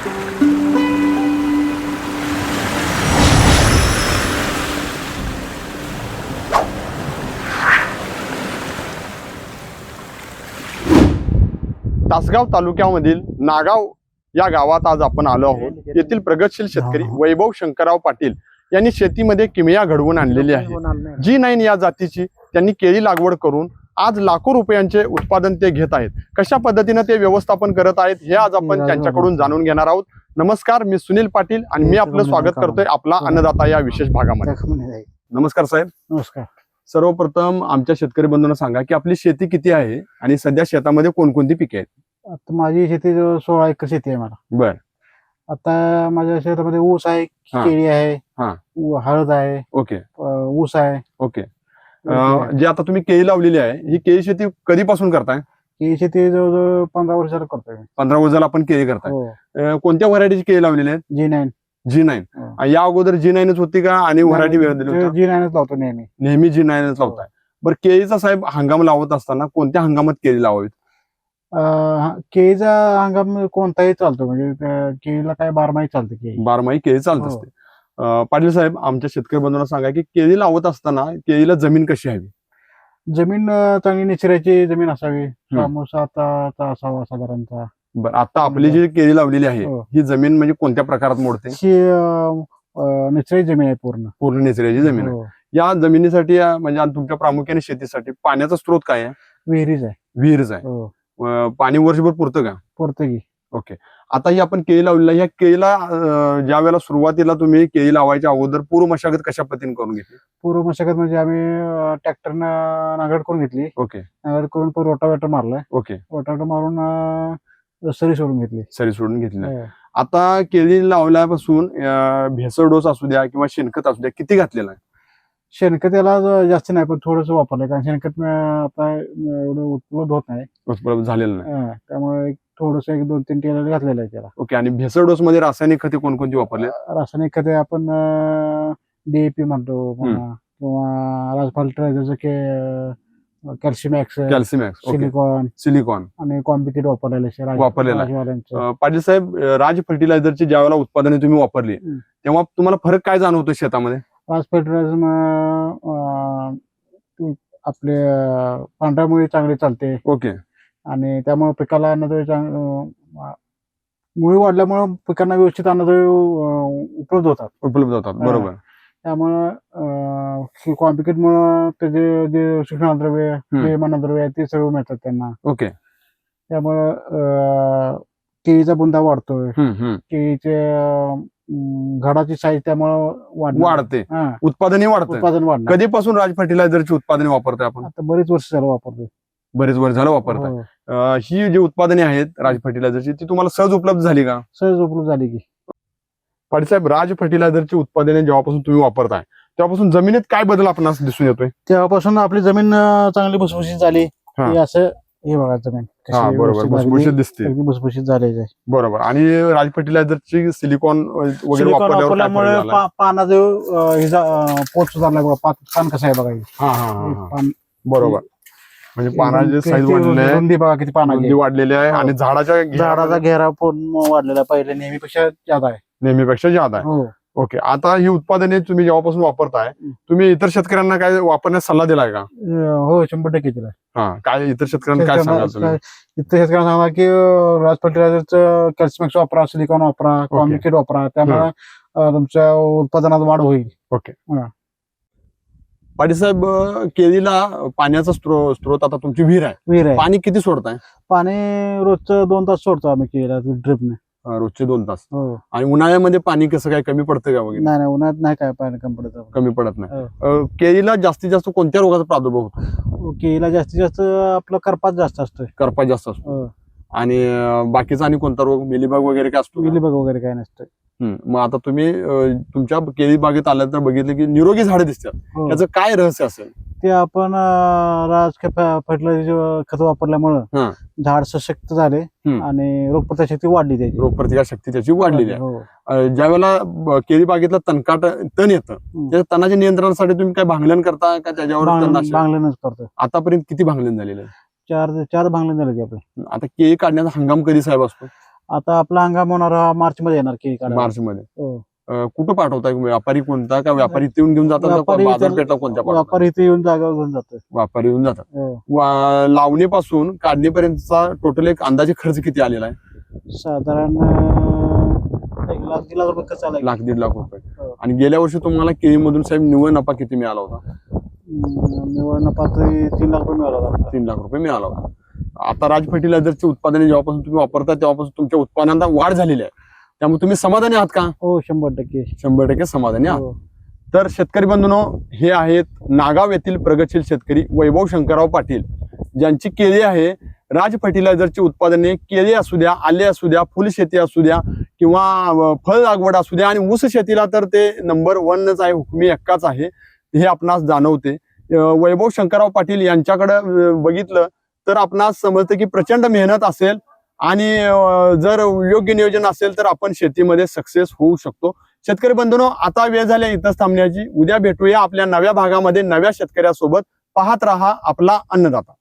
तासगाव तालुक्यामधील नागाव या गावात आज आपण आलो आहोत. येथील प्रगतशील शेतकरी वैभव शंकरराव पाटील यांनी शेतीमध्ये किमया घडवून आणलेली आहे. जी नाईन या जातीची त्यांनी केळी लागवड करून आज लाखो रुपयांचे उत्पादन ते घेत आहेत. कशा पद्धतीने ते व्यवस्थापन करत आहेत हे आज आपण त्यांच्याकडून जाणून घेणार आहोत. नमस्कार मी सुनील पाटील आणि मी आपलं स्वागत करतोय आपला अन्नदाता या विशेष भागामध्ये. नमस्कार साहेब. नमस्कार. सर्वप्रथम आमच्या शेतकरी बंधूंना सांगा की आपली शेती किती आहे आणि सध्या शेतामध्ये कोणकोणती पिके आहेत? आता माझी शेती सोळा एकर शेती आहे मला. बर. आता माझ्या शेतामध्ये ऊस आहे हा. केळी आहे हा. हळद आहे ओके. ऊस आहे. ओके. जे आता तुम्ही केळी लावलेली आहे ही केळी शेती कधीपासून करताय? केळी शेती जवळजवळ पंधरा वर्षाला करतोय. पंधरा वर्षाला आपण केळी करताय. हो. कोणत्या व्हरायटीची केळी लावलेली आहेत? G nine. G nine. हो. या अगोदर जी नाईनच होती का आणि व्हरायटी वेळ दिली होती? जी नाईनच लावतो नेहमी. नेहमी जी नाईनच लावताय. बरं केळीचा साहेब हंगाम लावत असताना कोणत्या हंगामात केळी लावावीत? हा, केळीचा हंगाम कोणताही चालतो म्हणजे केळीला काय बारमाही चालते केळी. बारमाही केळी चालत हो. असते. पाटील साहेब आमच्या शेतकरी बंधूंना सांगा की केळी लावत असताना केळीला जमीन कशी हवी? जमीन चांगली निचऱ्याची जमीन असावी. साता असावा साधारणतः. बरं आता आपली जी केळी लावलेली आहे हो. ही जमीन म्हणजे कोणत्या प्रकारात मोडते? निचऱ्याची जमीन आहे पूर्ण. पूर्ण निचऱ्याची जमीन आहे. हो. या जमिनीसाठी म्हणजे तुमच्या प्रामुख्याने शेतीसाठी पाण्याचा स्रोत काय आहे? विहिरीच आहे. विहीरच आहे. हो. पाणी वर्षभर पुरतं का? पोर्तुगी ओके. आता ही आपण केळी लावलेली. ह्या केळीला ज्या वेळेला सुरुवातीला तुम्ही केळी लावायच्या अगोदर पूर्व मशागत कशा पद्धतीने करून घेतली? पूर्व मशागत म्हणजे आम्ही ट्रॅक्टरनं नांगरट करून घेतली. ओके. नांगरट करून रोटावेटर मारलाय. ओके. रोटावेटर मारून सरी सोडून घेतली. सरी सोडून घेतली. हो. आता केळी लावल्यापासून भेसळ डोस असू द्या किंवा शेणखत असू द्या किती घातलेला आहे? शेणखत याला जास्त नाही पण थोडस वापरलंय. कारण शेणखत आता एवढं उपलब्ध होत नाही. उपलब्ध झालेलं नाही. त्यामुळे थोडस एक दोन तीन टेलर घातलेलं आहे त्याला. ओके आणि भेसळ डोस मध्ये रासायनिक खते कोणकोणती वापरले? रासायनिक खते आपण डीएपी म्हणतो म्हणा, किंवा Raj फर्टिलायझरचं K calcium okay. Silicon. Silicon. आणि कॉम्पिटेड वापरलेलं वापरलेलं पाटील साहेब राज फर्टिलायझरची ज्या वेळेला उत्पादने तुम्ही वापरली. तेव्हा तुम्हाला फरक काय जाणवतो शेतामध्ये? राज फर्टिलायझर आपले अं, पांढऱ्या मुळी चांगली चालते. ओके. आणि त्यामुळे पिकाला अन्नद्रव्य मुळी वाढल्यामुळे पिकांना व्यवस्थित अन्नद्रव्य उपलब्ध होतात. उपलब्ध होतात. बरोबर. त्यामुळं कॉम्पिकेटमुळं त्याचे जे शिक्षणद्रव्य आहे ते सर्व मिळतात त्यांना. ओके. त्यामुळं केळीचा बुंदा वाढतोय. केळीचे घडाची साईज त्यामुळं. वाढते. उत्पादनही वाढतं उत्पादन वाढणार. कधीपासून राज फर्टिलायझरची उत्पादने वापरतोय आपण? आता बरीच वर्ष झालं वापरतोय. बरेच वर्ष झालं वापरताय. हो. अं, ही जी उत्पादने आहेत राज फर्टिलायझरची ती तुम्हाला सहज उपलब्ध झाली का? सहज उपलब्ध झाली की. पाटील साहेब राज फर्टिलायझरची उत्पादने जेव्हापासून तुम्ही वापरताय तेव्हापासून जमिनीत काय बदल आपणास दिसून येतोय? तेव्हापासून आपली जमीन अं, चांगली भुसभुशीत झाली. हा. असं हे बघा जमीन. कशी हा बरोबर. व्यवस्थित झालेली, भुसभुशीत दिसते. भुसभुशीत झालेली आहे. बरोबर. आणि राज फर्टिलायझरची सिलिकॉन वगैरे सिलिकॉन वापरल्यावर काय वापरल्यामुळे झाला? पा- पानाचं अं, हे जा- अं, पोत सुधारला बघा पान कसं आहे बघा हे. हा हा हा, हा. पान- बरोबर. म्हणजे पानाचे साईज वाढलेले आहे रुंदी बघा किती पानाची रुंदी. वाढलेली आहे हो. आणि झाडाच्या झाडाचा घेरा पूर्ण वाढलेला पहिले नेहमीपेक्षा जादा आहे. नेहमीपेक्षा जादा आहे. हो. ओके. आता ही उत्पादने तुम्ही जेव्हापासून वापरताय. तुम्ही इतर शेतकऱ्यांना काय वापरण्यास सल्ला दिलाय का? अं, हो शंभर टक्के दिला हा काय इतर शेतकऱ्यांना काय सांगाल तुम्ही? इथं शेतकऱ्यांना सांगा की अं, राज फर्टिलायझरचं कॅल्शियमॅक्स वापरा सिलिकॉन वापरा कॉम्बिकेट वापरा. त्यामुळे अं, तुमच्या उत्पादनात वाढ होईल. साहेब अं, केळीला पाण्याचा स्त्रो- स्रोत आता तुमची विहीर आहे. विहीर आहे. पाणी किती सोडताय? पाणी रोजचं दोन तास सोडतो आम्ही केला ड्रिपने. अं, रोजचे दोन तास. हो. आणि उन्हाळ्यामध्ये पाणी कसं काय कमी पडतं का वगैरे? नाही नाही उन्हाळ्यात नाही काय पाणी कमी पडत कमी पडत नाही. हो. अं, केळीला जास्तीत जास्त कोणत्या रोगाचा प्रादुर्भाव होतो? केळीला जास्तीत जास्त आपलं करपात जास्त असतोय. करपा जास्त असतो. हो. आणि अं, बाकीचा आणि कोणता रोग? मिलीबाग वगैरे काय असतो का? मिलीबग वगैरे काय नसतं. मग आता तुम्ही तुमच्या केळी बागेत आल्यानंतर बघितलं की निरोगी झाडे दिसतात हो. त्याचं काय रहस्य असेल ते आपण राज फर्टिलायझर खत वापरल्यामुळं हा. झाड सशक्त झाले. आणि रोगप्रतिकार शक्ती वाढली त्याची रोगप्रतिकार शक्ती त्याची वाढलेली आहे हो. ज्या वेळेला केळी बागेतला तणकाट तण येतं त्या तणाच्या नियंत्रणासाठी तुम्ही काय भांगलन करता का त्याच्यावर? बांगल्यानंच करतो आतापर्यंत किती भांगलन झालेलं आहे चार चार बांगल्यान झाले आपले आता केळी काढण्याचा हंगाम कधी साहेब असतो आता आपला हंगाम होणार हा मार्च मध्ये येणार केळी काढायला. मार्च मध्ये हो. अं, कुठं पाठवताय व्यापारी कोणता का व्यापारी इथे येऊन घेऊन जातात का व्यापारी बाजारपेठला कोणत्या? व्यापारी इथे येऊन जागा घेऊन जातो व्यापारी येऊन जातात हो. वा- लावणीपासून काढणीपर्यंतचा टोटल एक अंदाजे खर्च किती आलेला आहे साधारण अं, एक लाख दीड लाख रुपये खर्च आला लाख दीड लाख रुपये हो. आणि गेल्या वर्षी तुम्हाला केळीमधून साहेब निव्वळ नफा किती मिळाला होता निवड नफा तरी तीन लाख रुपये मिळाला होता. तीन लाख रुपये मिळाला होता आता राज फर्टिलायझरची उत्पादने जेव्हापासून तुम्ही वापरता तेव्हापासून तुमच्या उत्पादनात वाढ झालेली आहे. त्यामुळे तुम्ही समाधानी आहात का? हो शंभर टक्के. शंभर टक्के समाधानी आहात. हो. तर शेतकरी बंधूंनो हे आहेत नागाव येथील प्रगतशील शेतकरी वैभव शंकरराव पाटील. ज्यांची केळी आहे राज फर्टिलायझरची उत्पादने केळी असू द्या आले असू द्या फुलशेती असू द्या किंवा फळ लागवड असू द्या आणि ऊस शेतीला तर ते नंबर वनच आहे हुकमी एक्काच आहे हे आपणास जाणवते. वैभव शंकरराव पाटील यांच्याकडे बघितलं तर आपणास समजतं की प्रचंड मेहनत असेल आणि जर योग्य नियोजन असेल तर आपण शेतीमध्ये सक्सेस होऊ शकतो. शेतकरी बंधूनो आता वेळ झाल्या इथंच थांबण्याची. उद्या भेटूया आपल्या नव्या भागामध्ये नव्या शेतकऱ्यासोबत. पाहत रहा आपला अन्नदाता.